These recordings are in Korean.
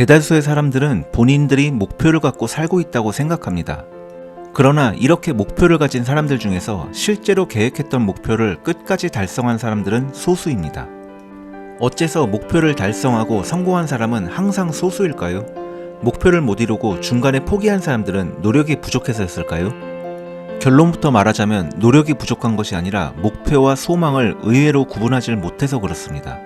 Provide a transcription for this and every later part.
대다수의 사람들은 본인들이 목표를 갖고 살고 있다고 생각합니다. 그러나 이렇게 목표를 가진 사람들 중에서 실제로 계획했던 목표를 끝까지 달성한 사람들은 소수입니다. 어째서 목표를 달성하고 성공한 사람은 항상 소수일까요? 목표를 못 이루고 중간에 포기한 사람들은 노력이 부족해서였을까요? 결론부터 말하자면 노력이 부족한 것이 아니라 목표와 소망을 의외로 구분하지 못해서 그렇습니다.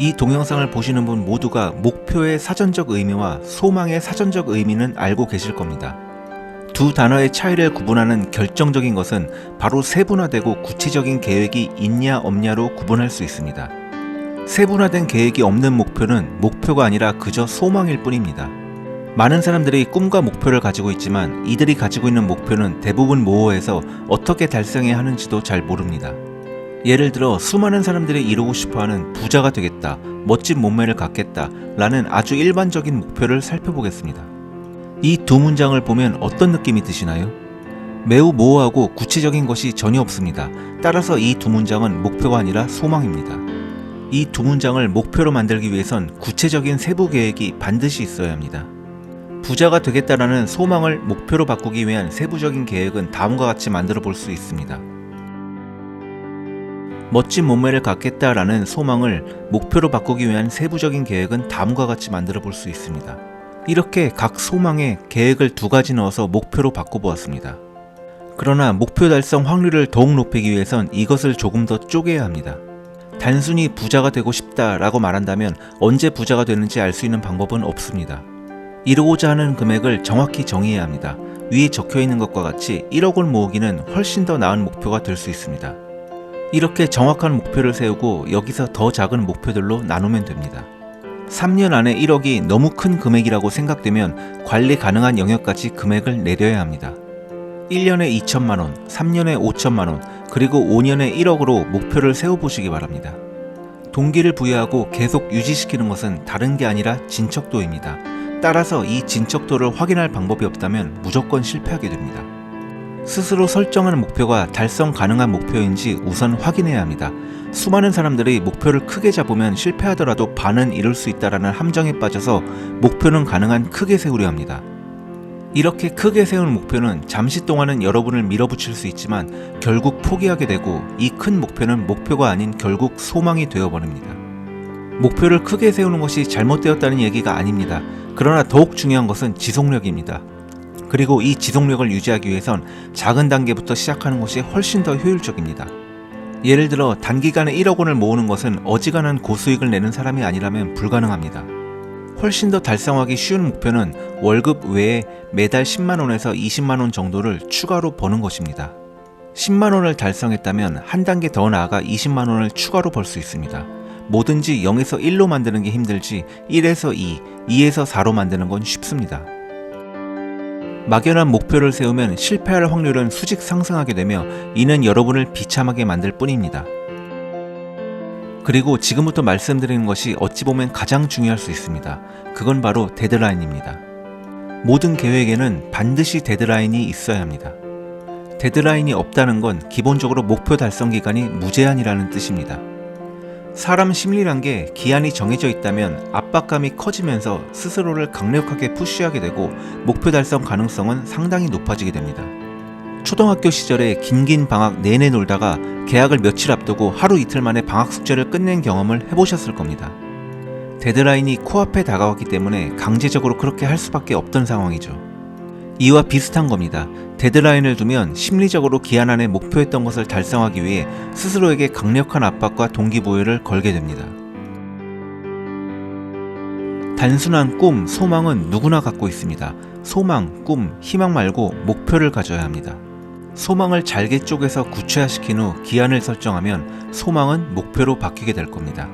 이 동영상을 보시는 분 모두가 목표의 사전적 의미와 소망의 사전적 의미는 알고 계실 겁니다. 두 단어의 차이를 구분하는 결정적인 것은 바로 세분화되고 구체적인 계획이 있냐 없냐로 구분할 수 있습니다. 세분화된 계획이 없는 목표는 목표가 아니라 그저 소망일 뿐입니다. 많은 사람들이 꿈과 목표를 가지고 있지만 이들이 가지고 있는 목표는 대부분 모호해서 어떻게 달성해야 하는지도 잘 모릅니다. 예를 들어 수많은 사람들이 이루고 싶어 하는 부자가 되겠다, 멋진 몸매를 갖겠다 라는 아주 일반적인 목표를 살펴보겠습니다. 이 두 문장을 보면 어떤 느낌이 드시나요? 매우 모호하고 구체적인 것이 전혀 없습니다. 따라서 이 두 문장은 목표가 아니라 소망입니다. 이 두 문장을 목표로 만들기 위해선 구체적인 세부 계획이 반드시 있어야 합니다. 부자가 되겠다라는 소망을 목표로 바꾸기 위한 세부적인 계획은 다음과 같이 만들어 볼 수 있습니다. 멋진 몸매를 갖겠다라는 소망을 목표로 바꾸기 위한 세부적인 계획은 다음과 같이 만들어 볼 수 있습니다. 이렇게 각 소망에 계획을 두 가지 넣어서 목표로 바꿔보았습니다. 그러나 목표 달성 확률을 더욱 높이기 위해선 이것을 조금 더 쪼개야 합니다. 단순히 부자가 되고 싶다라고 말한다면 언제 부자가 되는지 알 수 있는 방법은 없습니다. 이루고자 하는 금액을 정확히 정의해야 합니다. 위에 적혀 있는 것과 같이 1억 원 모으기는 훨씬 더 나은 목표가 될 수 있습니다. 이렇게 정확한 목표를 세우고 여기서 더 작은 목표들로 나누면 됩니다. 3년 안에 1억이 너무 큰 금액이라고 생각되면 관리 가능한 영역까지 금액을 내려야 합니다. 1년에 2천만 원, 3년에 5천만 원, 그리고 5년에 1억으로 목표를 세워보시기 바랍니다. 동기를 부여하고 계속 유지시키는 것은 다른 게 아니라 진척도입니다. 따라서 이 진척도를 확인할 방법이 없다면 무조건 실패하게 됩니다. 스스로 설정한 목표가 달성 가능한 목표인지 우선 확인해야 합니다. 수많은 사람들이 목표를 크게 잡으면 실패하더라도 반은 이룰 수 있다라는 함정에 빠져서 목표는 가능한 크게 세우려 합니다. 이렇게 크게 세운 목표는 잠시 동안은 여러분을 밀어붙일 수 있지만 결국 포기하게 되고 이 큰 목표는 목표가 아닌 결국 소망이 되어버립니다. 목표를 크게 세우는 것이 잘못되었다는 얘기가 아닙니다. 그러나 더욱 중요한 것은 지속력입니다. 그리고 이 지속력을 유지하기 위해선 작은 단계부터 시작하는 것이 훨씬 더 효율적입니다. 예를 들어 단기간에 1억 원을 모으는 것은 어지간한 고수익을 내는 사람이 아니라면 불가능합니다. 훨씬 더 달성하기 쉬운 목표는 월급 외에 매달 10만 원에서 20만 원 정도를 추가로 버는 것입니다. 10만 원을 달성했다면 한 단계 더 나아가 20만 원을 추가로 벌 수 있습니다. 뭐든지 0에서 1로 만드는 게 힘들지 1에서 2, 2에서 4로 만드는 건 쉽습니다. 막연한 목표를 세우면 실패할 확률은 수직 상승하게 되며 이는 여러분을 비참하게 만들 뿐입니다. 그리고 지금부터 말씀드리는 것이 어찌 보면 가장 중요할 수 있습니다. 그건 바로 데드라인입니다. 모든 계획에는 반드시 데드라인이 있어야 합니다. 데드라인이 없다는 건 기본적으로 목표 달성 기간이 무제한이라는 뜻입니다. 사람 심리란 게 기한이 정해져 있다면 압박감이 커지면서 스스로를 강력하게 푸시하게 되고 목표 달성 가능성은 상당히 높아지게 됩니다. 초등학교 시절에 긴긴 방학 내내 놀다가 개학을 며칠 앞두고 하루 이틀 만에 방학 숙제를 끝낸 경험을 해보셨을 겁니다. 데드라인이 코앞에 다가왔기 때문에 강제적으로 그렇게 할 수밖에 없던 상황이죠. 이와 비슷한 겁니다. 데드라인을 두면 심리적으로 기한 안에 목표했던 것을 달성하기 위해 스스로에게 강력한 압박과 동기부여를 걸게 됩니다. 단순한 꿈, 소망은 누구나 갖고 있습니다. 소망, 꿈, 희망 말고 목표를 가져야 합니다. 소망을 잘게 쪼개서 구체화시킨 후 기한을 설정하면 소망은 목표로 바뀌게 될 겁니다.